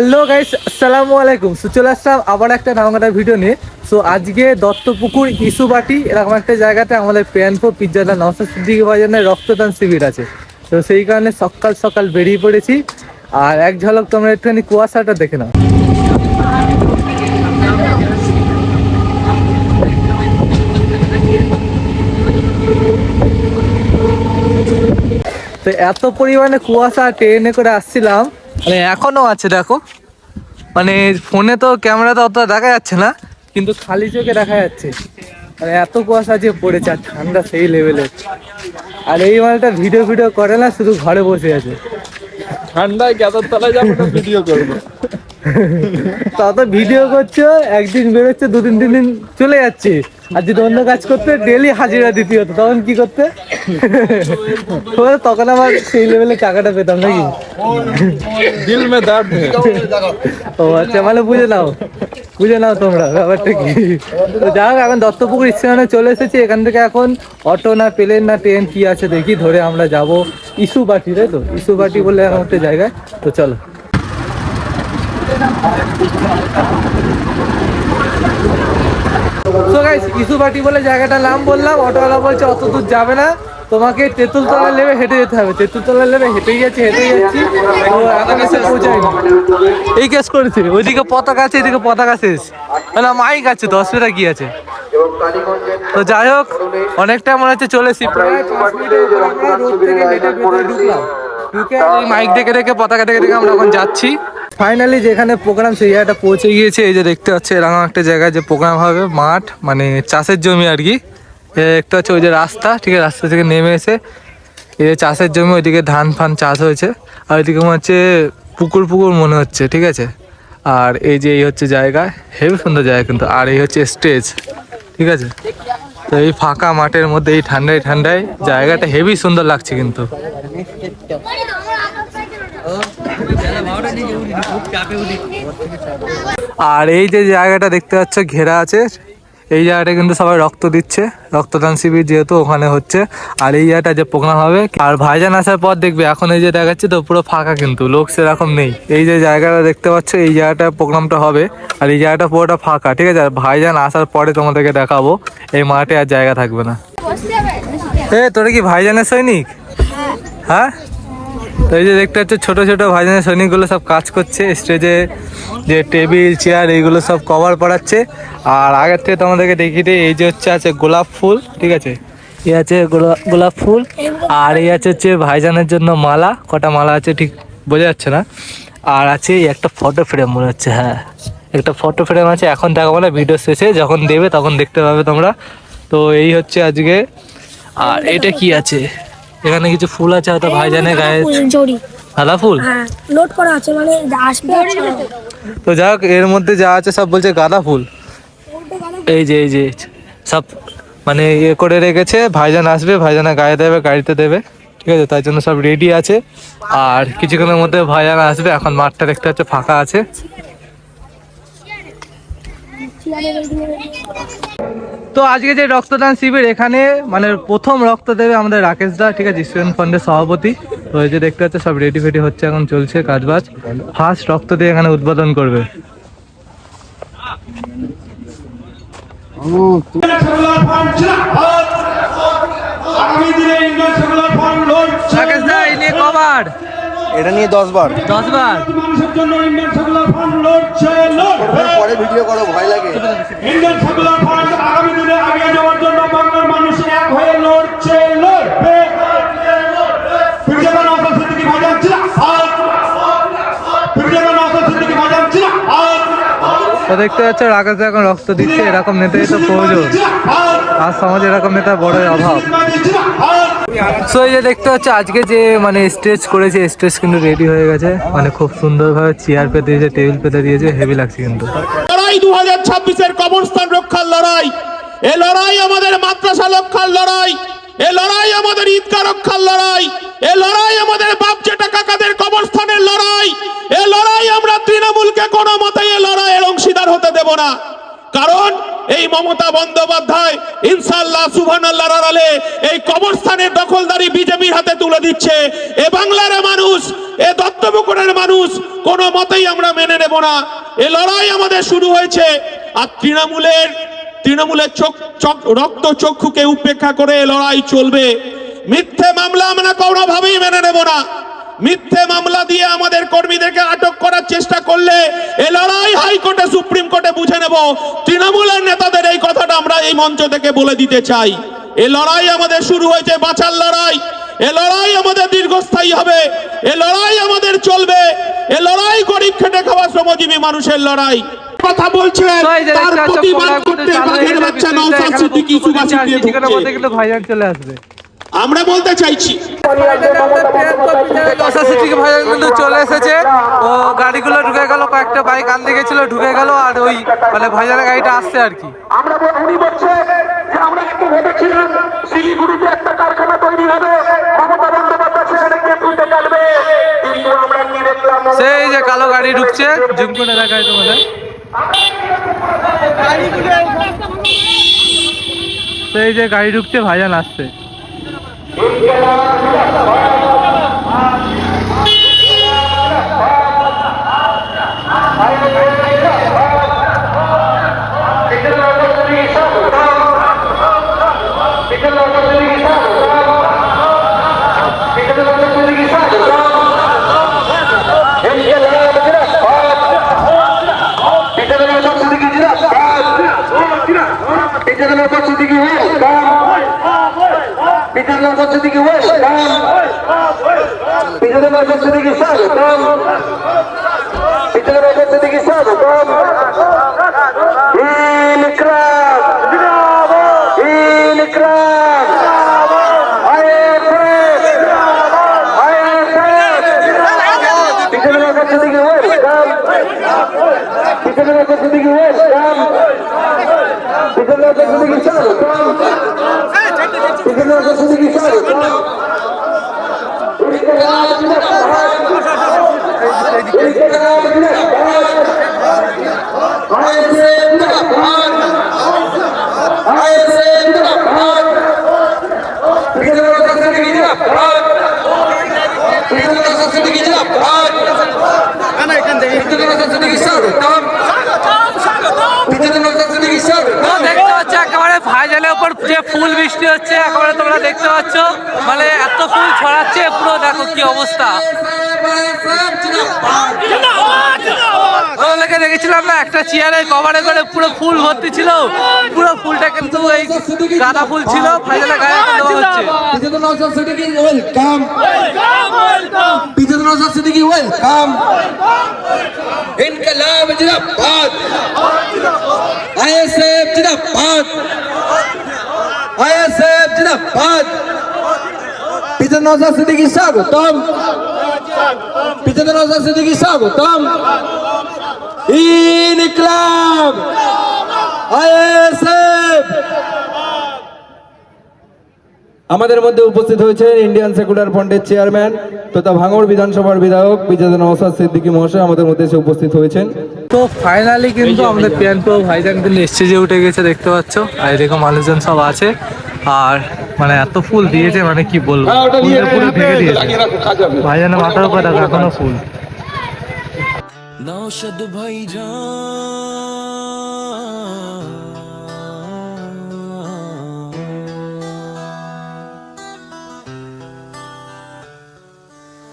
Hello guys, আসসালামু আলাইকুম। So চলে আসলাম আবার একটা নামাঙ্গাটা ভিডিও নিয়ে। সো আজকে দত্তপুকুর ইস্যুবাটি এরকম একটা জায়গাতে আমাদের প্যানফো পিজ্জাটা নশো সিদ্দিকি বাজানের রক্তদান শিবির আছে। তো সেই কারণে সকাল সকাল বেরিয়ে পড়েছি। আর এক ঝলক তোমরা একটুখানি কুয়াশাটা দেখে নাও। তো এত পরিমাণে কুয়াশা ট্রেনে করে আসছিলাম। মানে এখনও আছে দেখো। মানে ফোনে তো ক্যামেরাতে অতটা দেখা যাচ্ছে না কিন্তু খালি চোখে দেখা যাচ্ছে। মানে এত কুয়াশা যে পড়েছে আর ঠান্ডা সেই লেভেলের আর এই মালটা ভিডিও ভিডিও করে না শুধু ঘরে বসে আছে। ঠান্ডায় গ্যাদার তলায় যাব ভিডিও করব? তত ভিডিও করছ একদিন বেরোচ্ছে দু তিন তিন দিন চলে যাচ্ছে। আর যদি অন্য কাজ করতে ডেলি হাজিরা দিতে হতো তখন কি করতে? তখন আমার সেই লেভেলে টাকাটা পেতাম নাকি? দিল মে দর্দ ও আচ্ছা মানে বুঝে নাও। বুঝে নাও তোমরা ব্যাপারটা কি? তো যাই হোক এখন দত্তপুকুর স্টেশনে চলে এসেছি। এখান থেকে এখন অটো না প্লেন না ট্রেন কি আছে দেখি ধরে আমরা যাব ইস্যু বাটি তাই তো? ইস্যু বাটি বলে এরকম একটা জায়গায় তো চলো। তো গাইস ইস্যু বাটি বলে জায়গাটার নাম বললাম, অটোওয়ালা বলছে, অত দূর যাবে না, তোমাকে তেঁতুলতলা লেবে হেঁটে যেতে হবে। তেঁতুলতলা লেবে হেঁটেই যাচ্ছি হেঁটেই যাচ্ছি। এখন এসে পৌঁছায়নি এই কেস করেছে, ওইদিকে পতাকা আছে, এদিকে পতাকা শেষ। না মাইক আছে তো অসুবিধা কি আছে। তো যাই হোক, অনেকটা মনে হচ্ছে চলে এসেছি। ঢুকে মাইক দেখে দেখে, পতাকা দেখে দেখে আমরা এখন যাচ্ছি। ফাইনালি যেখানে প্রোগ্রাম সেই জায়গাটা পৌঁছে গিয়েছে। এই যে দেখতে পাচ্ছি, এরকম একটা জায়গায় যে প্রোগ্রাম হবে, মাঠ মানে চাষের জমি আর কি। একটা হচ্ছে ওই যে রাস্তা, ঠিক আছে, রাস্তা থেকে নেমে এসে এই যে চাষের জমি, ওইদিকে ধান ফান চাষ হয়েছে। আর ওইদিকে মনে হচ্ছে পুকুর পুকুর মনে হচ্ছে, ঠিক আছে? আর এই যে এই হচ্ছে জায়গা, হেভি সুন্দর জায়গা কিন্তু। আর এই হচ্ছে স্টেজ ঠিক আছে? তো এই ফাঁকা মাঠের মধ্যে, এই ঠান্ডায় ঠান্ডায় জায়গাটা হেভি সুন্দর লাগছে কিন্তু। আর এই যে জায়গাটা দেখতে পাচ্ছ ঘেরা আছে। এই জায়গাটা কিন্তু সবাই রক্ত দিচ্ছে। রক্তদান শিবির যেহেতু ওখানে হচ্ছে। আর এই জায়গাটা যে প্রোগ্রাম হবে আর ভাইজান আসার পর দেখবে এখন এই যে দেখাচ্ছে তো পুরো ফাঁকা কিন্তু লোক সেরকম নেই। এই যে জায়গাটা দেখতে পাচ্ছ এই জায়গাটা প্রোগ্রামটা হবে। আর এই জায়গাটা পুরোটা ফাঁকা ঠিক আছে? আর ভাইজান আসার পরে তোমাদেরকে দেখাবো এই মাঠে আর জায়গা থাকবে না। এ তোরা কি ভাইজানের সৈনিক? হ্যাঁ? তো এই যে দেখতে পাচ্ছ, ছোট ছোট ভাইজানের সৈনিকগুলো সব কাজ করছে, স্টেজে যে টেবিল, চেয়ার, এইগুলো সব কভার পড়াচ্ছে। আর আগের থেকে তোমাদেরকে দেখিয়ে দিই, এই যে হচ্ছে, আছে গোলাপ ফুল, ঠিক আছে? এই আছে গোলা- গোলাপ ফুল, আর এই আছে হচ্ছে ভাইজানের জন্য মালা, কটা মালা আছে ঠিক বোঝা যাচ্ছে না। আর আছে একটা ফটো ফ্রেম মনে হচ্ছে হ্যাঁ। একটা ফটো ফ্রেম আছে, এখন দেখাবো না ভিডিও শেষে, যখন দেবে তখন দেখতে পাবে তোমরা। তো এই হচ্ছে আজকে। আর এটা কি আছে? এখানে কিছু ফুল আছে হয়তো ভাইজানের গায়ে সাদা ফুল? হ্যাঁ লোড করা আছে মানে আসবে তো যাই হোক এর মধ্যে যা আছে সব বলছে গাঁদা ফুল। এই যে এই যে সব মানে ইয়ে করে রেখেছে ভাইজান আসবে ভাইজানা গায়ে দেবে গাড়িতে দেবে ঠিক আছে? তার জন্য সব রেডি আছে। আর কিছুক্ষণের মধ্যে ভাইজান আসবে এখন মাঠটা দেখতে হচ্ছে ফাঁকা আছে। তো আজকে যে রক্তদান শিবির এখানে মানে প্রথম রক্ত দেবে আমাদের রাকেশ দা ঠিক আছে স্টুডেন্ট ফান্ডের সভাপতি। তো এই যে দেখতে পাচ্ছে সব রেডি ফেডি হচ্ছে এখন চলছে কাজবাজ। ফার্স্ট রক্ত দিয়ে এখানে উদ্বোধন করবে। রাকেশ দা এই নিয়ে কবার এটা নিয়ে দশ বার দশ বার মানুষের জন্য ইন্ডিয়ান সেকুলার ফান্ড লড়ছে লড়বে পরে ভিডিও করো ভয় লাগে। ইন্ডিয়ান ফান্ড আগামী দিনে এগিয়ে যাওয়ার জন্য বাংলার মানুষ এক হয়ে লড়ছে লড়বে। ফিরজামান আসাদ সিদ্দিকী ভাইজান জিন্দাবাদ ফিরজামান আসাদ সিদ্দিকী ভাইজান জিন্দাবাদ তো দেখতে পাচ্ছ রাকেশ এখন রক্ত দিচ্ছে এরকম নেতাই তো প্রয়োজন। আর সমাজে এরকম নেতার বড়ই অভাব। সো এই যে দেখতে পাচ্ছ, আজকে যে মানে স্টেজ করেছে স্টেজ কিন্তু রেডি হয়ে গেছে। মানে খুব চেয়ার পেতে দিয়েছে টেবিল পেতে দিয়েছে হেভি লাগছে কিন্তু। লড়াই দু হাজার ছাব্বিশের কবরস্থান রক্ষার লড়াই। এ লড়াই আমাদের মাদ্রাসা রক্ষার লড়াই। এ লড়াই আমাদের ঈদগাহ রক্ষার লড়াই। এ লড়াই আমাদের বাপ জেটা কাকাদের কবরস্থানের লড়াই। এ লড়াই আমরা তৃণমূলকে কোনো মতেই এ লড়াইয়ের অংশীদার হতে দেব না। এই মমতা বন্দ্যোপাধ্যায় ইনশাল্লাহ সুবহান আল্লাহর আড়ালে এই কবরস্থানের দখলদারি বিজেপির হাতে তুলে দিচ্ছে। এ বাংলার মানুষ, এ দত্তপুকুরের মানুষ, কোনো মতেই আমরা মেনে নেব না। এ লড়াই আমাদের শুরু হয়েছে। আর তৃণমূলের তৃণমূলের চোখ চোখ, রক্ত চক্ষুকে উপেক্ষা করে লড়াই চলবে। মিথ্যে মামলা আমরা কোনোভাবেই মেনে নেব না। মিথ্যে মামলা দিয়ে আমাদের কর্মীদেরকে আটক করার চেষ্টা করলে এ লড়াই হাইকোর্টে সুপ্রিম কোর্টে বুঝে নেব। তৃণমূলের নেতাদের এই কথাটা আমরা এই মঞ্চ থেকে বলে দিতে চাই। এ লড়াই আমাদের শুরু হয়েছে বাঁচার লড়াই। এ লড়াই আমাদের দীর্ঘস্থায়ী হবে। এ লড়াই আমাদের চলবে। এ লড়াই গরিব খেটে খাওয়া শ্রমজীবী মানুষের লড়াই। কথা বলছেন তার প্রতিবাদ করতে বাঘের বাচ্চা এখানে সিদ্দিকী বক্তব্য দিয়ে ঢুকছে। ভাইজান চলে আসবে। আমরা বলতে চাইছি। কিন্তু চলে এসেছে। ও গাড়িগুলো ঢুকে গেল কয়েকটা বাইক আনতে গেছিল ঢুকে গেল আর ওই মানে ভাইজানের গাড়িটা আসছে আর কি। আমরা উনি বলছে যে আমরা একটু ভেবেছিলাম শিলিগুড়িতে একটা কারখানা তৈরি হবে মমতা বন্দ্যোপাধ্যায় সেখানে গিয়ে কিন্তু আমরা কি দেখলাম? সেই যে কালো গাড়ি ঢুকছে জুমকুন এলাকায় তোমাদের সেই যে গাড়ি ঢুকছে ভাইজান আসছে ¡Suscríbete al canal! বিরোধী উপস্থিতিকে ওয়েলকাম বিরোধী উপস্থিতিকে স্বাগতম। তো দেখতে পাচ্ছ একেবারে ভাইজানের উপর যে ফুল বৃষ্টি হচ্ছে একেবারে তোমরা দেখতে পাচ্ছ মানে এত ফুল ছড়াচ্ছে পুরো দেখো কি অবস্থা তোমাদেরকে দেখেছিলাম না একটা চেয়ারে কভারে করে পুরো ফুল ভর্তি ছিল। পুরো ফুলটা কিন্তু এই গাঁদা ফুল ছিল ভাইজানের গায়ে হচ্ছে BJP Naushad Siddiqui welcome BJP Naushad Siddiqui welcome Inqilab জিন্দাবাদ। আইএসএফ জিন্দাবাদ। আইএসএফ জিন্দাবাদ। বিজেপি নওশাদ সিদ্দিকী স্বাগতম। নওশাদ সিদ্দিকী স্বাগতম। ইনকলাব আমাদের মধ্যে উপস্থিত হয়েছেন ইন্ডিয়ান সেকুলার ফ্রন্টের চেয়ারম্যান তথা ভাঙড় বিধানসভার বিধায়ক বিজেদ নওসাদ সিদ্দিকী মহাশয় আমাদের মধ্যে এসে উপস্থিত হয়েছেন। তো ফাইনালি কিন্তু আমাদের পিয়ান প্রো ভাইজান কিন্তু স্টেজে উঠে গেছে দেখতে পাচ্ছ। আর এরকম মানুষজন সব আছে। আর মানে এত ফুল দিয়েছে মানে কি বলব? ফুলে পুরো ঢেকে দিয়েছে। ভাইজানের মাথার উপর এখনও ফুল। नौशद भाई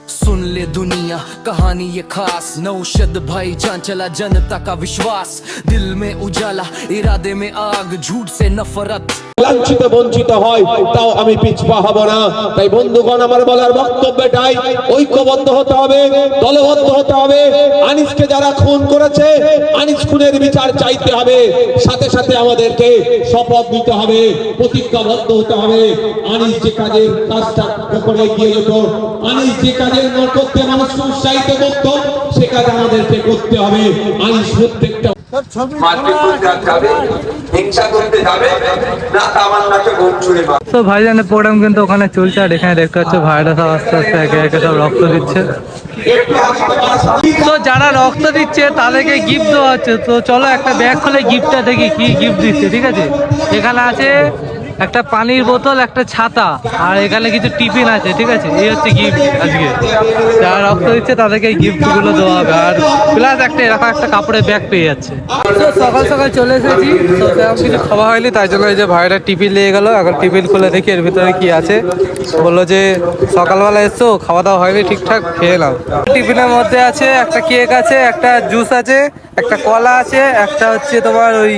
सुन ले दुनिया, कहानी ये खास। नौशद भाई जान, चला जनता का विश्वास। दिल में उजाला, इरादे में आग, झूठ से नफरत। লাঞ্ছিত বঞ্চিত হয়, তাও আমি পিছপা হব না। তাই বন্ধুগণ, আমার বলার বক্তব্য এটাই, ঐক্যবদ্ধ হতে হবে, দলবদ্ধ হতে হবে। আনিসকে যারা খুন করেছে, আনিস খুনের বিচার চাইতে হবে। সাথে সাথে আমাদেরকে শপথ নিতে হবে, প্রতিজ্ঞাবদ্ধ হতে হবে। আনিস যে কাজের কাজটা করে গিয়ে যেত, আনিস যে কাজের করতে মানুষকে উৎসাহিত করতো, সে কাজ আমাদেরকে করতে হবে। আনিস প্রত্যেকটা মারপিট ভাই তো ভাইজানের প্রোগ্রাম কিন্তু ওখানে চলছে আর এখানে দেখতে পাচ্ছ ভাইরা সব আস্তে আস্তে একে একে সব রক্ত দিচ্ছে। তো যারা রক্ত দিচ্ছে তাদেরকে গিফট দেওয়া হচ্ছে। তো চলো একটা ব্যাগ খুলে গিফটটা দেখি কি গিফট দিচ্ছে ঠিক আছে? এখানে আছে একটা পানির বোতল, একটা ছাতা আর এখানে কিছু টিফিন আছে, ঠিক আছে? এই হচ্ছে গিফট আজকে। যারা রক্ত দিচ্ছে, তাদেরকে এই গিফটগুলো দেওয়া হবে। আর প্লাস একটা, এরকম একটা কাপড়ের ব্যাগ পেয়ে যাচ্ছে। সকাল সকাল চলে এসেছি। কিছু খাওয়া হয়নি, তাই জন্য এই যে ভাইরা টিফিন নিয়ে গেল। এখন টিফিন খুলে দেখি এর ভিতরে কি আছে। বলল যে, সকালবেলা এসছো, খাওয়া দাওয়া হয়নি ঠিকঠাক, খেয়ে নাও। টিফিনের মধ্যে আছে একটা কেক আছে, একটা জুস আছে, একটা কলা আছে, একটা হচ্ছে তোমার ওই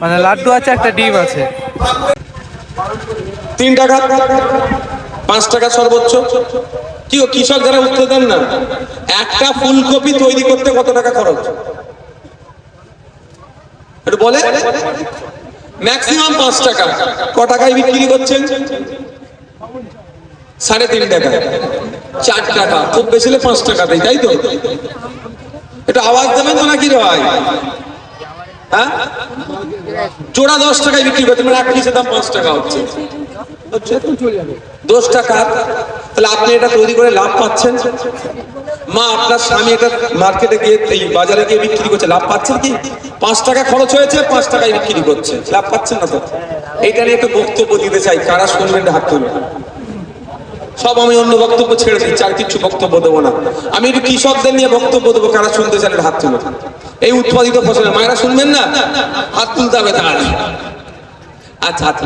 মানে লাড্ডু আছে, একটা ডিম আছে। তিন টাকা, পাঁচ টাকা সর্বোচ্চ। কি কৃষক যারা উত্তর দেন না, একটা ফুলকপি তৈরি করতে কত টাকা খরচ? একটু বলে। ম্যাক্সিমাম পাঁচ টাকা। ক টাকায় বিক্রি করছেন? সাড়ে তিন টাকা। চার টাকা। খুব বেশি পাঁচ টাকা দেয় তাই তো? একটু আওয়াজ দেবেন তো নাকি রে ভাই? হ্যাঁ? জোড়া দশ টাকায় বিক্রি করতে মানে এক পিসের দাম পাঁচ টাকা হচ্ছে। দশ টাকা? তাহলে আপনি এটা তৈরি করে লাভ পাচ্ছেন? মা, আপনার স্বামী এটা মার্কেটে গিয়ে বাজারে গিয়ে বিক্রি করছে, লাভ পাচ্ছেন কি? পাঁচ টাকা খরচ হয়েছে, পাঁচ টাকায় বিক্রি করছে। লাভ পাচ্ছেন না তো? এইটা নিয়ে একটু বক্তব্য দিতে চাই, কারা শুনবেন, হাত তুলবেন? সব আমি অন্য বক্তব্য ছেড়ে দিচ্ছি আর কিছু বক্তব্য দেবো না। আমি একটু কৃষকদের নিয়ে বক্তব্য দেবো, কারা শুনতে চান হাত তুলো। এই উৎপাদিত ফসলের মায়েরা শুনবেন না? হাত তুলতে হবে তাহলে। আচ্ছা হাত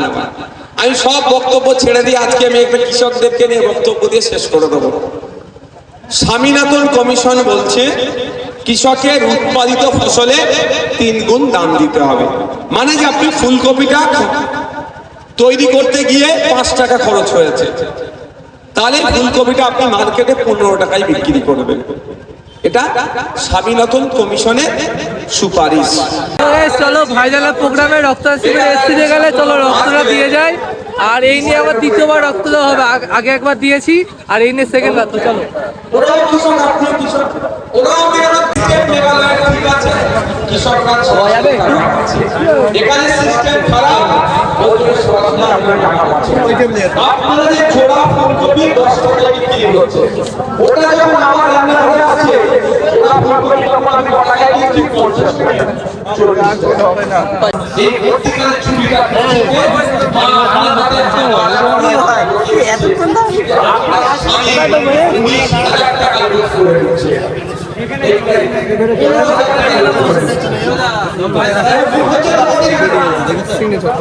আমি সব বক্তব্য ছেড়ে দিয়ে আজকে আমি একটা কৃষকদেরকে নিয়ে বক্তব্য দিয়ে শেষ করে দেবো। স্বামীনাথন কমিশন বলছে, কৃষকের উৎপাদিত ফসলে তিন গুণ দাম দিতে হবে। মানে যে আপনি ফুলকপিটা তৈরি করতে গিয়ে পাঁচ টাকা খরচ হয়েছে। তাহলে ফুলকপিটা আপনি মার্কেটে পনেরো টাকায় বিক্রি করবেন। এটা স্বামীনাথন কমিশনের সুপারিশ। চলো ভাইজানের প্রোগ্রামে শিবির এসছি গেলে চলো রক্তটা দিয়ে যাই। আর এই নিয়ে আবার দ্বিতীয়বার রক্ত দেওয়া হবে। আগে একবার দিয়েছি আর এই নিয়ে সেকেন্ড বার। তো চলো এখানে সিস্টেম খারাপ। ওদের আপনার টাকা পাচ্ছে আপনারা যে ছোড়া ফুলকপি দশ টাকা বিক্রি করছে ওটা যখন আমার রান্নাঘরে আছে ওরা ফুলকপি তখন আমি ক টাকায় বিক্রি করছি এই হাতে একটা আপনার স্বামী উনিশ হাজার টাকা লুট করে দিচ্ছে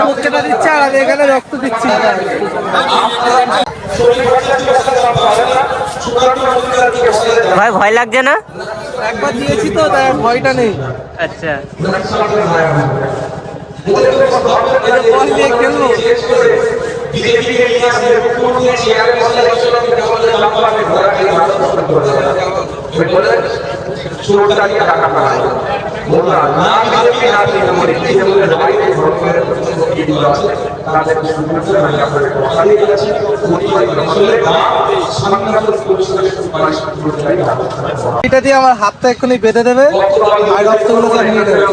রক্তটা দিচ্ছে আর আমি এখানে রক্ত দিচ্ছি ভাই ভয় লাগছে না? একবার দিয়েছি তো তাই ভয়টা নেই। আচ্ছা। খেলব বলে টাকা না বিজেপি না তৃণমূল। তৃণমূলের আছে তাদের গেছি এটা দিয়ে আমার হাতটা এক্ষুনি বেঁধে দেবে। আর রক্তগুলো সব নিয়ে নেবে।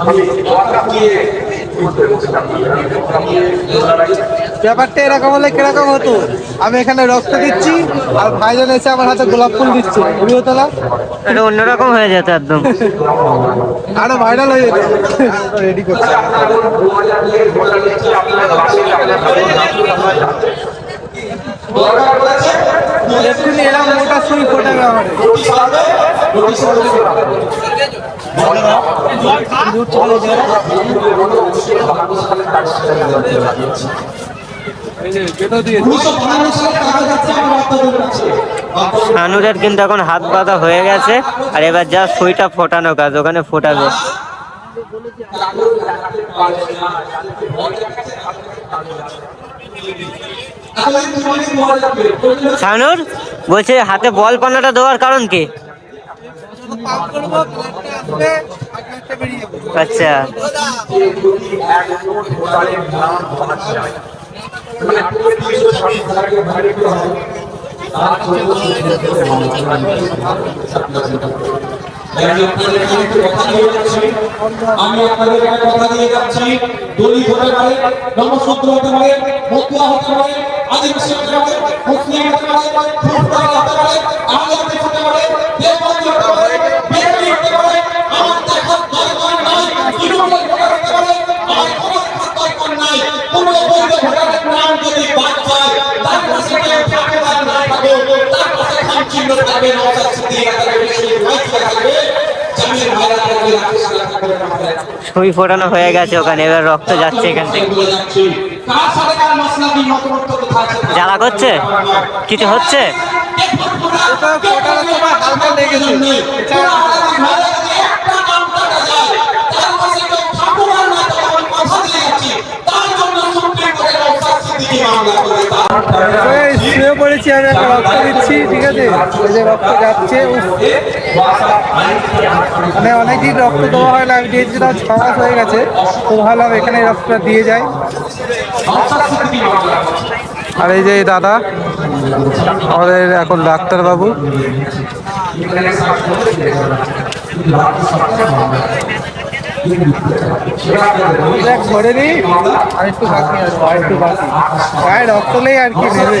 আমি ব্যাপারটা এরকম হলে কীরকম হতো? আমি এখানে রক্ত দিচ্ছি আর ভাইজান এসে আমার হাতে গোলাপ ফুল দিচ্ছে। এগুলো হতো না? এটা অন্যরকম হয়ে যেত একদম। আরও ভাইরাল হয়ে যেত। রেডি করছি। এক্ষুনি এরকম মোটা সুই ফোটাবে আমার শানুরের কিন্তু এখন হাত বাঁধা হয়ে গেছে, আর এবার যা সুইটা ফোটানো কাজ, ওখানে ফোটাবে। শানুর বলছে হাতে বল পানাটা দেওয়ার কারণ কি? আচ্ছা। আমি আপনাদের কাছে কথা দিয়ে যাচ্ছি। দলিত হতে পারে নমসূত্র হতে পারে মতুয়া হতে পারে আদিবাসী হতে পারে মুসলিম হতে পারে সুই ফোটানো হয়ে গেছে ওখানে এবার রক্ত যাচ্ছে এখান থেকে। জ্বালা করছে? কিছু হচ্ছে? ফোটানোর শুয়ে পড়েছি আমি একটা রক্ত দিচ্ছি, ঠিক আছে? এই যে রক্ত যাচ্ছে। মানে অনেকদিন রক্ত দেওয়া হয় না, আমি দিয়েছিলাম ছ মাস হয়ে গেছে। তো ভাবলাম এখানে রক্তটা দিয়ে যায় আর এই যে দাদা, আমাদের এখন ডাক্তারবাবু। দেখ ধরে নি। আর একটু বাকি আছে। আর একটু বাকি। গায়ে রক্ত নেই আর কি নেবে?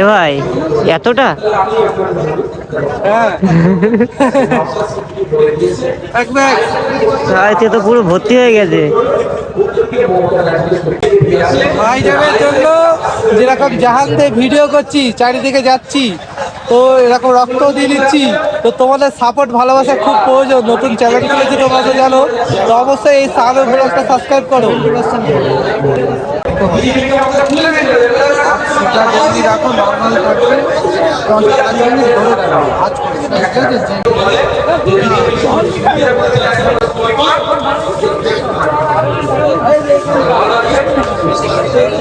এ ভাই এতটা? ব্যাগ। তো পুরো ভর্তি হয়ে গেছে। ভাইজানের জন্য যেরকম জাহান দিয়ে ভিডিও করছি চারিদিকে যাচ্ছি তো এরকম রক্ত দিয়ে দিচ্ছি তো তোমাদের সাপোর্ট ভালোবাসা খুব প্রয়োজন। নতুন চ্যানেল খুলেছি তোমরা তো জানো তো অবশ্যই এই সামনে ব্লগটা সাবস্ক্রাইব করো। সেটা যদি রাখো নর্মাল থাকবে পঞ্চাশ মিনিট ধরে রাখো আজ করে। ঠিক আছে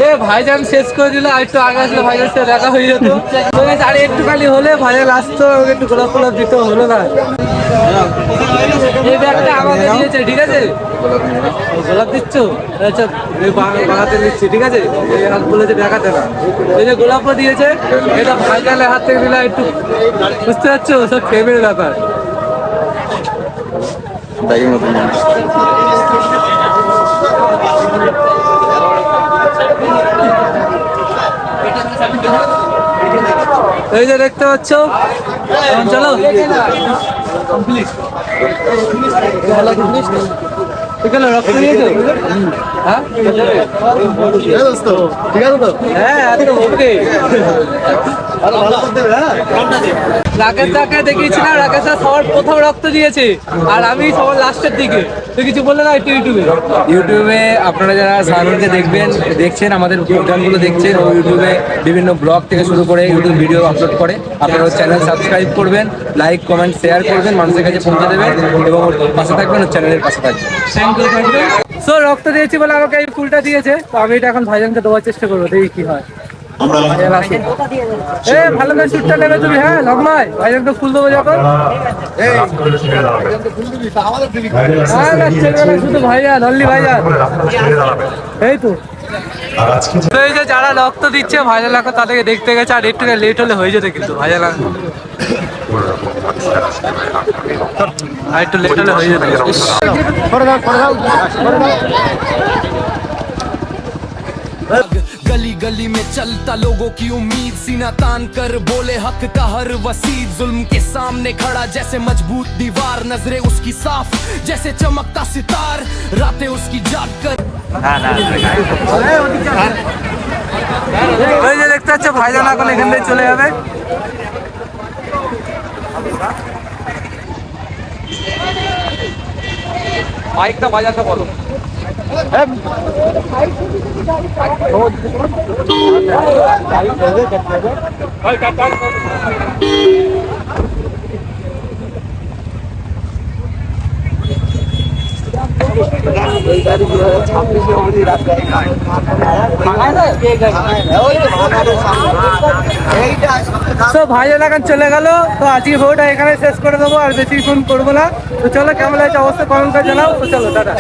এ ভাইজান শেষ করে দিল, আর একটু আগে আসলে ভাইজান সাথে দেখা হয়ে যেত। আর একটুখানি হলে ভাইজান আসতো একটু গোলাপ গোলাপ দিতে, হলো না। এই ব্যাগটা আমাকে দিয়েছে, ঠিক আছে? গোলাপ দিচ্ছ? আচ্ছা বাগাতে দিচ্ছি, ঠিক আছে? হাত বলেছে দেখাতে না। এই যে গোলাপও দিয়েছে, এটা ভাইজানের হাত থেকে দিলে একটু বুঝতে পারছ? সব ফেমের ব্যাপার। এই যে দেখতে পাচ্ছ চলো। এখানে রক্ত নিয়েছো হ্যাঁ? ঠিক আছে তো? হ্যাঁ একদম ওকে। রাকেশ দাকে দেখিয়েছিলাম রাকেশ দা সবার প্রথম রক্ত দিয়েছে। আর আমি সবার লাস্টের দিকে। তুই কিছু বললে না একটু ইউটিউবে। ইউটিউবে আপনারা যারা সানুরকে দেখবেন দেখছেন আমাদের প্রোগ্রামগুলো দেখছেন ও ইউটিউবে বিভিন্ন ব্লগ থেকে শুরু করে ইউটিউব ভিডিও আপলোড করে আপনারা ওর চ্যানেল সাবস্ক্রাইব করবেন লাইক কমেন্ট শেয়ার করবেন মানুষের কাছে পৌঁছে দেবেন এবং ওর পাশে থাকবেন ওর চ্যানেলের পাশে থাকবেন। Thank you thank you so রক্ত দিয়েছি বলে আমাকে এই ফুলটা দিয়েছে। তো আমি এটা এখন ভাইজানকে দেওয়ার চেষ্টা করব দেখি কি হয়। এ ভালো করে শুটটা নেবে তুমি হ্যাঁ ভাইজানকে ফুল দেবো যখন হ্যাঁ না, ছেলেবেলা শুধু ভাইজান অনলি ভাইজান। এই তো। তো এই যে যারা রক্ত দিচ্ছে ভাইজান এখন তাদেরকে দেখতে গেছে আর একটু লেট হলে হয়ে যেত কিন্তু ভাইজান আর একটু লেট হলে হয়ে যেত। गली गली में चलता लोगों की उम्मीद सीना तान कर बोले हक का हर वसीद जुल्म के सामने खड़ा जैसे मजबूत दीवार नजरे उसकी साफ जैसे चमकता सितार रातें उसकी जाग कर ওই যে দেখতে পাচ্ছ ভাইজান এখন এখান থেকে চলে যাবে মাইকটা বাজাতে বলো তো ভাইজান এখন চলে গেল, তো আজকে ভিডিওটা এখানে শেষ করে দেবো, আর বেশি ফোন করব না। তো চলো, কেমন লাগছে অবশ্যই কমেন্ট করে জানাও। তো চলো, টাটা।